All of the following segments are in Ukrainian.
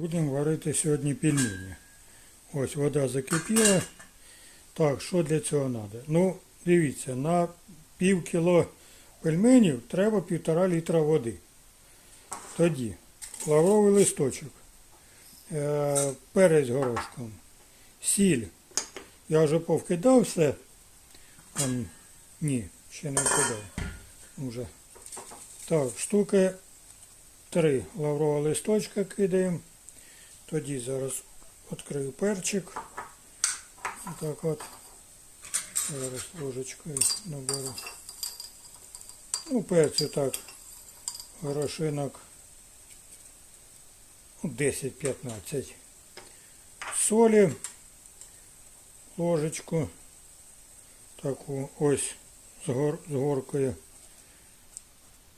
Будемо варити сьогодні пельмені. Ось вода закипіла. Так, що для цього треба? Ну, дивіться, на пів кіло пельменів треба півтора літра води. Тоді лавровий листочок, е, перець горошком, сіль. Я вже повкидав все. Там, ні, ще не вкидав. Уже. Так, штуки три лаврового листочка кидаємо. Тоді зараз відкрию перчик. Так от. Зараз ложечкою наберу. Ну, перцю так. Горошинок. ну, 10-15. Солі. Ложечку. Таку ось з, гор, з горкою.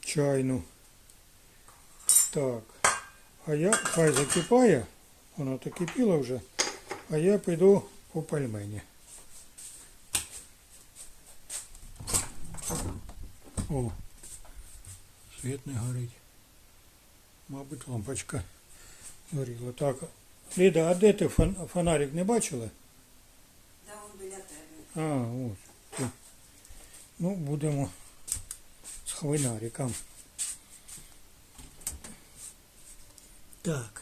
Чайну. Так. А я хай закипає. Воно то кипіло вже. А я піду по пельмені. О, світ не горить. Мабуть, лампочка горіла. Так. Ліда, а де ти фонарик не бачила? Та он біля тебе. А, ось. Ну, будемо з хвинариком. Так.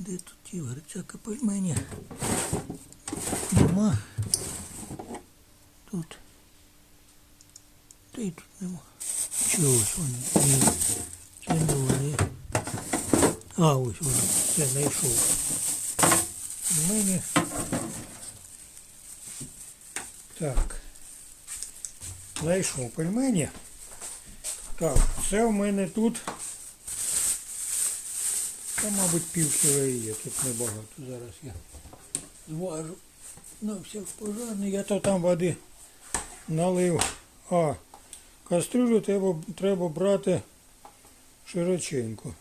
Де тут ті грицяка пельмені? Нема. Тут. Та й тут нема. Чогось вони. Ні. Це не вони. А, ось вони. Це знайшов. Пельмені. Так. Знайшов пельмені. Так, це в мене тут. Та, мабуть, пів кіло і є, тут небагато. Зараз я зважу. На всяк пожарний. Я то там води налив. А, кастрюлю треба, треба брати широченьку.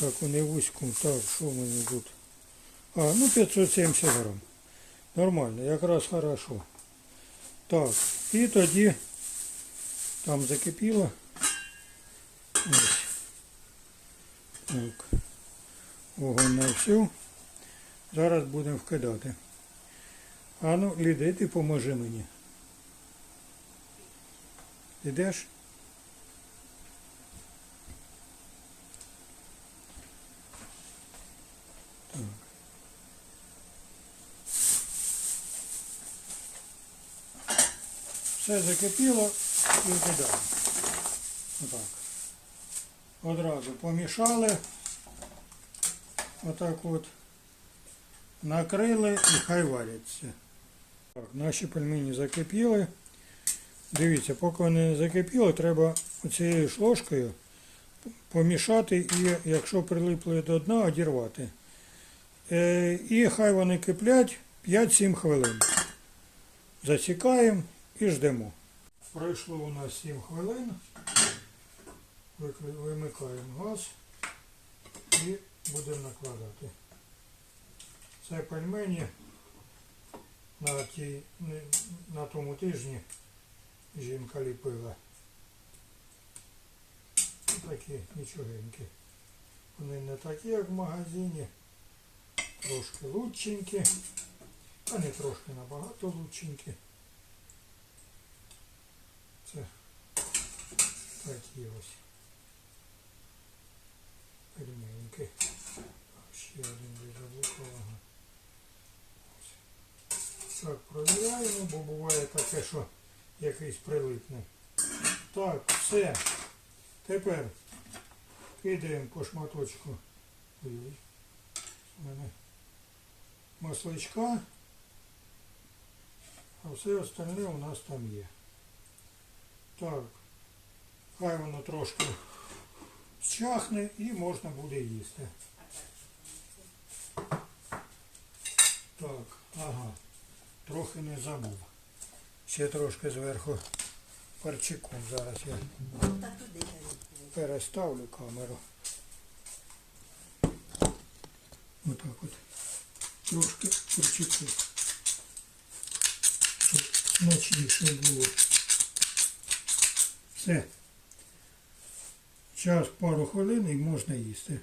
Так, не вузьку. Так, що в мене тут? А, ну 570 грам. Нормально, якраз хорошо. Так, і тоді там закипіло. Ось. Так. Вогонь на всю. Зараз будемо вкидати. А ну, ти поможи мені. Ідеш? Так. Все закипіло і вкидаємо. Отак. Одразу помішали. Отак от. Накрили і хай варяться. Так, наші пельмені закипіли. Дивіться, поки вони не закипіли, треба оцією ж ложкою помішати і, якщо прилипли до дна, одірвати. Е, і хай вони киплять 5-7 хвилин. Засікаємо і ждемо. Пройшло у нас 7 хвилин. Вимикаємо газ і будемо накладати. Це пельмені на, тій, на тому тижні жінка ліпила. Такі нічогенькі. Вони не такі, як в магазині. Трошки лученькі. А не трошки набагато лученькі. Це такі ось. Пельменьки. Ще один від заблокового. Так, провіряємо, бо буває таке, що якийсь прилипне. Так, все. Тепер кидаємо по шматочку. Масличка. А все остальне у нас там є. Так. Хай воно трошки зчахне і можна буде їсти. Так, ага. Трохи не забув. Ще трошки зверху парчиком зараз я Та переставлю камеру. Отак от. Трошки перчику. Щоб смачніше було. Все. Час пару хвилин і можна їсти.